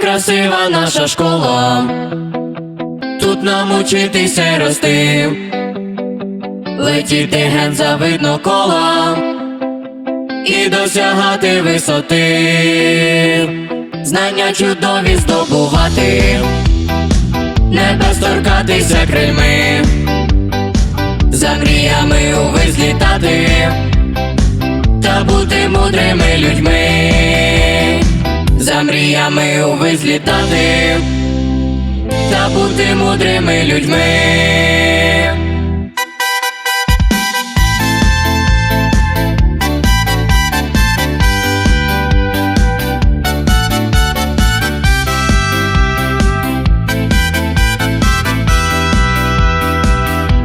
Красива наша школа, тут нам учитися рости, летіти ген завидно кола і досягати висоти, знання чудові здобувати, небес торкатися крильми, за мріями увесь літати. Та бути мудрими людьми, за мріями увесь літати та бути мудрими людьми.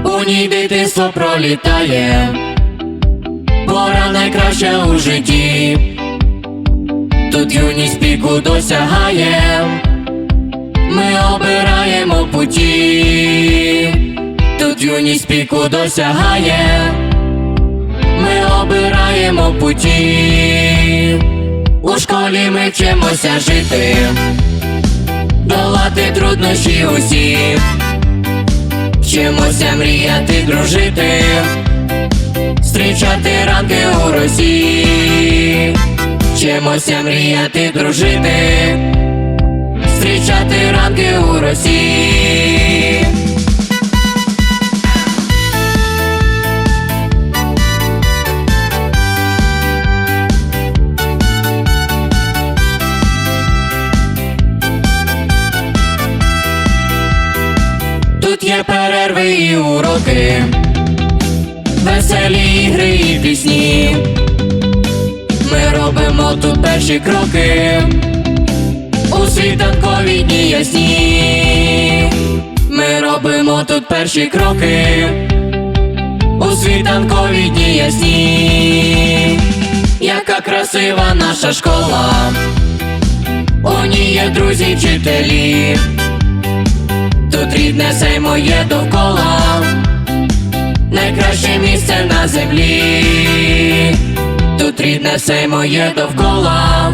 У ній дитинство пролітає, пора найкраща у житті, тут юність піку досягає, ми обираємо путі, тут юність піку досягає, ми обираємо путі, у школі ми вчимося жити, долати труднощі усі. Вчимося мріяти, дружити, зустрічати ранки у росі, вчимося мріяти, дружити, зустрічати ранки у росі. Тут є перерви і уроки, веселі ігри і пісні. Робимо тут перші кроки у світанкові дні ясні. Ми робимо тут перші кроки у світанкові дні ясні. Яка красива наша школа, у ній є друзі, вчителі. Тут рідне все моє довкола, найкраще місце на землі, тут все моє довкола,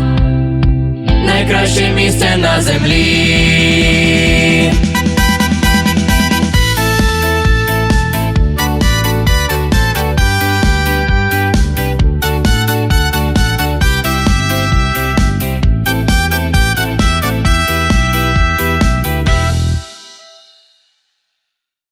найкраще місце на землі.